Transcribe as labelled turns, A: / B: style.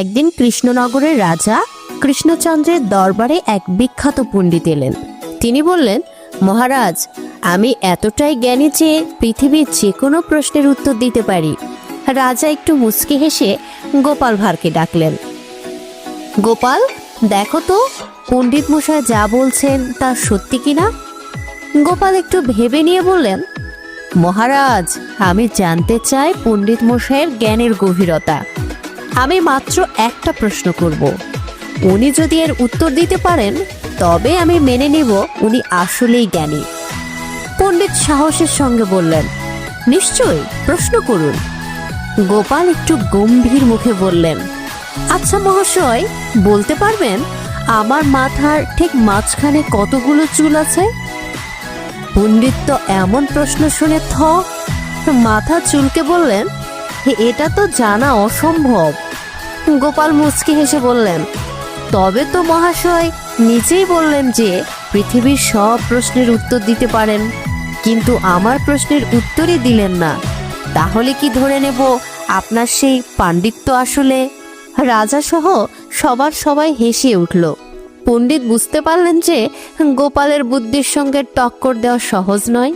A: একদিন কৃষ্ণনগরের রাজা কৃষ্ণচন্দ্রের দরবারে এক বিখ্যাত পণ্ডিত এলেন। তিনি বললেন, মহারাজ, আমি এতটাই জ্ঞানী যে পৃথিবীর যে কোনো প্রশ্নের উত্তর দিতে পারি। রাজা একটু মুচকি হেসে গোপাল ভাঁড়কে ডাকলেন। গোপাল, দেখো তো, পণ্ডিত মশাই যা বলছেন তা সত্যি কিনা গোপাল একটু ভেবে নিয়ে বললেন, মহারাজ, আমি জানতে চাই পণ্ডিত মশাইয়ের জ্ঞানের গভীরতা। আমি মাত্র একটা প্রশ্ন করব। উনি যদি এর উত্তর দিতে পারেন তবে আমি মেনে নিব উনি আসলেই জ্ঞানী। পণ্ডিত সাহসের সঙ্গে বললেন নিশ্চয়ই প্রশ্ন করুন। গোপাল একটু গম্ভীর মুখে বললেন আচ্ছা মহাশয় বলতে পারবেন আমার মাথার ঠিক মাঝখানে কতগুলো চুল আছে? পণ্ডিত তো এমন প্রশ্ন শুনে থ মাথা চুলকে বললেন "হে, এটা তো জানা অসম্ভব। গোপাল মুচকি হেসে বললেন, তবে তো মহাশয়, নিজেই বললেন যে পৃথিবীর সব প্রশ্নের উত্তর দিতে পারেন। কিন্তু আমার প্রশ্নের উত্তরই দিলেন না। তাহলে কি ধরে নেব আপনার সেই পাণ্ডিত্য আসলে? রাজা সহ সবার সবাই হেসে উঠল। পণ্ডিত বুঝতে পারলেন যে গোপালের বুদ্ধির সঙ্গে টক্কর দেওয়া সহজ নয়।